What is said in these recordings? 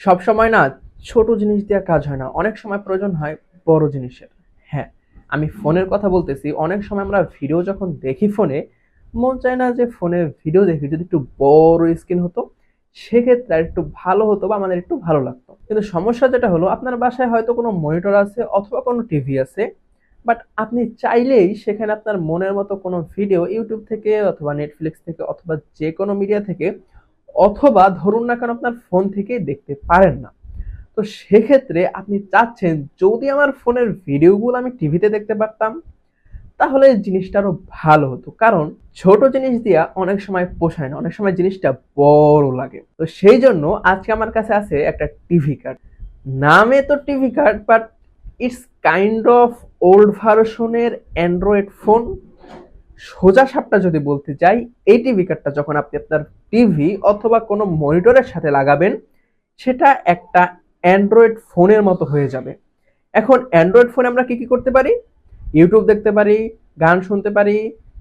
সব সময় না ছোট জিনিস দিয়ে কাজ হয় না। অনেক সময় প্রয়োজন হয় বড় জিনিসের। হ্যাঁ আমি ফোনের কথা বলতেছি। অনেক সময় আমরা ভিডিও যখন দেখি ফোনে, মন চায় না যে ফোনে ভিডিও দেখি। যদি একটু বড় স্ক্রিন হতো, সেক্ষেত্রে আর একটু ভালো হতো বা আমাদের একটু ভালো লাগতো। কিন্তু সমস্যা যেটা হলো, আপনার বাসায় হয়তো কোনো মনিটর আছে অথবা কোনো টিভি আছে, বাট আপনি চাইলেই সেখানে আপনার মনের মতো কোনো ভিডিও ইউটিউব থেকে অথবা নেটফ্লিক্স থেকে অথবা যে কোনো মিডিয়া থেকে অথবা ধরুন না কেন আপনার ফোন থেকে দেখতে পারেন না। তো সেক্ষেত্রে আপনি চাচ্ছেন, যদি আমার ফোনের ভিডিওগুলো আমি টিভিতে দেখতে পারতাম, তাহলে জিনিসটা আরও ভালো হতো। কারণ ছোট জিনিস দিয়া অনেক সময় পোষায় না, অনেক সময় জিনিসটা বড় লাগে। তো সেই জন্য আজকে আমার কাছে আছে একটা টিভি কার্ড নামে তো TV card but it's kind of old ভার্সনের অ্যান্ড্রয়েড ফোন সোজা সাপটা যদি বলতে চাই এই টিভি কার্ডটা যখন আপনি আপনার টিভি অথবা কোনো মনিটরের সাথে লাগাবেন, সেটা একটা অ্যান্ড্রয়েড ফোনের মতো হয়ে যাবে। এখন অ্যান্ড্রয়েড ফোনে আমরা কী কী করতে পারি? ইউটিউব দেখতে পারি, গান শুনতে পারি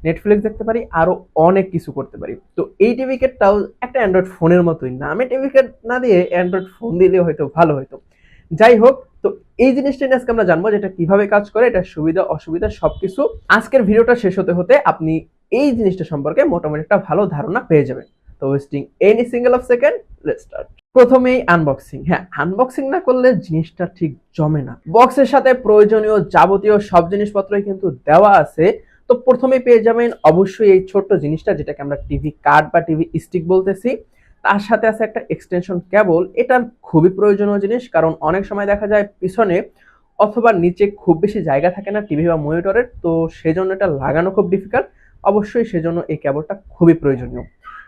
নেটফ্লিক্স দেখতে পারি আরও অনেক কিছু করতে পারি। তো এই টিভি কার্ডটাও একটা অ্যান্ড্রয়েড ফোনের মতোই। নামে টিভি কার্ড না দিয়ে অ্যান্ড্রয়েড ফোন দিলে হয়তো ভালো হতো। যাই হোক, তো এই জিনিসটা নিয়ে আজকে আমরা জানব যেটা কীভাবে কাজ করে, এটা সুবিধা, অসুবিধা সব কিছু আজকের ভিডিওটা শেষ হতে হতে আপনি এই জিনিসটা সম্পর্কে মোটামুটি একটা ভালো ধারণা পেয়ে যাবেন। তো wasting any single of second let's start প্রথমেই আনবক্সিং হ্যাঁ আনবক্সিং না করলে জিনিসটা ঠিক জমে না। বক্সের সাথে প্রয়োজনীয় যাবতীয় সব জিনিসপত্রই কিন্তু দেওয়া আছে। তো প্রথমেই পেয়ে যাবেন অবশ্যই এই ছোট্ট জিনিসটা, যেটাকে আমরা টিভি কার্ড বা টিভি স্টিক বলতেছি। তার সাথে আছে একটা এক্সটেনশন কেবল এটার খুবই প্রয়োজনীয় জিনিস, কারণ অনেক সময় দেখা যায় পিছনে অথবা নিচে খুব বেশি জায়গা থাকে না টিভি বা মনিটরের তো সেজন্য এটা লাগানো খুব ডিফিকাল্ট অবশ্যই সেজন্য এই কেবলটা খুবই প্রয়োজনীয়।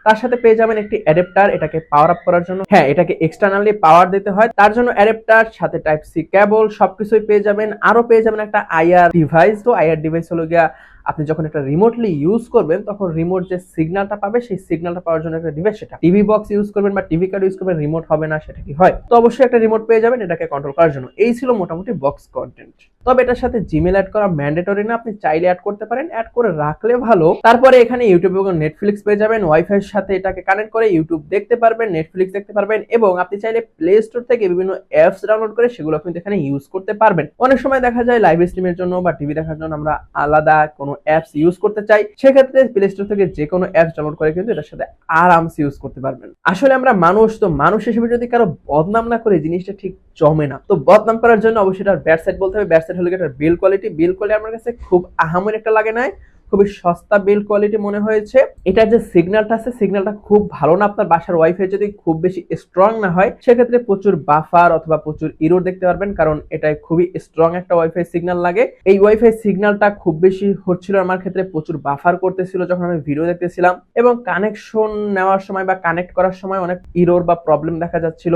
তার সাথে পেয়ে যাবেন একটি অ্যাডাপ্টার এটাকে পাওয়ার আপ করার জন্য। হ্যাঁ এটাকে এক্সটার্নালি পাওয়ার দিতে হয়। তার জন্য অ্যাডাপ্টার সাথে টাইপ সি কেবল সবকিছুই পেয়ে যাবেন। আরও পেয়ে যাবেন একটা আইআর ডিভাইস তো আইআর ডিভাইস হলো গিয়া আপনি যখন একটা রিমোটলি ইউজ করবেন, তখন রিমোট যে সিগন্যালটা পাবে, সেই সিগন্যালটা পাওয়ার জন্য একটা ডিভাইস সেটা। টিভি বক্স ইউজ করবেন বা টিভি কার্ড ইউজ করবেন রিমোট হবে না, সেটা কি হয়? তো অবশ্যই একটা রিমোট পেয়ে যাবেন, এটাকে কন্ট্রোল করার জন্য। এই ছিল মোটামুটি বক্স কন্টেন্ট তবে এটার সাথে জিমেল অ্যাড করা ম্যান্ডেটরি না, আপনি চাইলে অ্যাড করতে পারেন। অ্যাড করে রাখলে ভালো। তারপরে এখানে ইউটিউব এবং নেটফ্লিক্স পেয়ে যাবেন। ওয়াইফাই এর সাথে এটাকে কানেক্ট করে ইউটিউব দেখতে পারবেন নেটফ্লিক্স দেখতে পারবেন এবং আপনি চাইলে প্লে স্টোর থেকে বিভিন্ন অ্যাপস ডাউনলোড করে সেগুলো কিন্তু এখানে ইউজ করতে পারবেন। অনেক সময় দেখা যায় লাইভ স্ট্রিমের জন্য বা টিভি দেখার জন্য আমরা আলাদা কোনো অ্যাপস ইউজ করতে চাই, সেক্ষেত্রে প্লে স্টোর থেকে যে কোনো অ্যাপস ডাউনলোড করে কিন্তু এটার সাথে আরামসে ইউজ করতে পারবেন। আসলে আমরা মানুষ, তো মানুষ হিসেবে যদি কারও বদনাম না করে, জিনিসটা ঠিক জমে না। তো বদনাম করার জন্য অবশ্যই এটার ব্যাট সাইড বলতে হবে। ব্যাট সাইড হলে এটার বিল কোয়ালিটি বিল কোয়ালিটি আমার কাছে খুব আহামরি একটা লাগে নাই। খুবই সস্তা বিল কোয়ালিটি মনে হয়েছে। এটার যে সিগন্যালটা আছে সিগন্যালটা খুব ভালো না আপনার বাসার ওয়াইফাই যদি খুব বেশি স্ট্রং না হয়, সেক্ষেত্রে প্রচুর বাফার অথবা প্রচুর ইরোর দেখতে পারবেন, কারণ এটায় খুবই স্ট্রং একটা ওয়াইফাই সিগন্যাল লাগে। এই ওয়াইফাই সিগন্যালটা খুব বেশি হচ্ছিল আমার ক্ষেত্রে, প্রচুর বাফার করতেছিল যখন আমি ভিডিও দেখতেছিলাম। এবং কানেকশন নেওয়ার সময় বা কানেক্ট করার সময় অনেক ইরোর বা প্রবলেম দেখা যাচ্ছিল,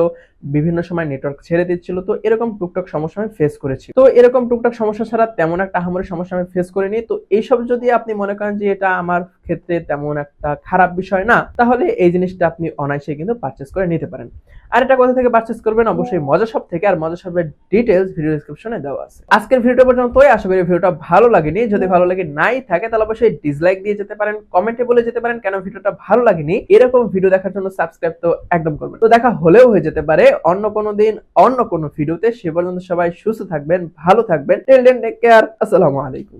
বিভিন্ন সময় নেটওয়ার্ক ছেড়ে দিচ্ছিল। তো এরকম টুকটাক সমস্যা আমি ফেস করেছি। তো এরকম টুকটাক সমস্যা ছাড়া তেমন একটা আহামরি সমস্যা আমি ফেস করিনি। তো এইসব যদি আপনি মনে করেন যে এটা আমার ক্ষেত্রে তেমন একটা খারাপ বিষয় না তাহলে এই জিনিসটা আপনি অনায়াসে কিন্তু পারচেস করে নিতে পারেন। আর এটা কোথা থেকে পারচেস করবেন? অবশ্যই মজা শপ থেকে আর মজা শপের ডিটেলস ভিডিও ডিসক্রিপশনে দেওয়া আছে। আজকের ভিডিওটা পর্যন্তই আশা করি ভিডিওটা ভালো লাগেনি। যদি ভালো লাগে নাই থাকে তাহলে অবশ্যই ডিসলাইক দিয়ে যেতে পারেন কমেন্টে বলে যেতে পারেন কেন ভিডিওটা ভালো লাগেনি। এরকম ভিডিও দেখার জন্য সাবস্ক্রাইব তো একদম করবেন। তো দেখা হলেও হয়ে যেতে পারে অন্য কোনো দিন অন্য কোনো ভিডিওতে সে পর্যন্ত সবাই সুস্থ থাকবেন ভালো থাকবেন। টেক কেয়ার আসসালামু আলাইকুম।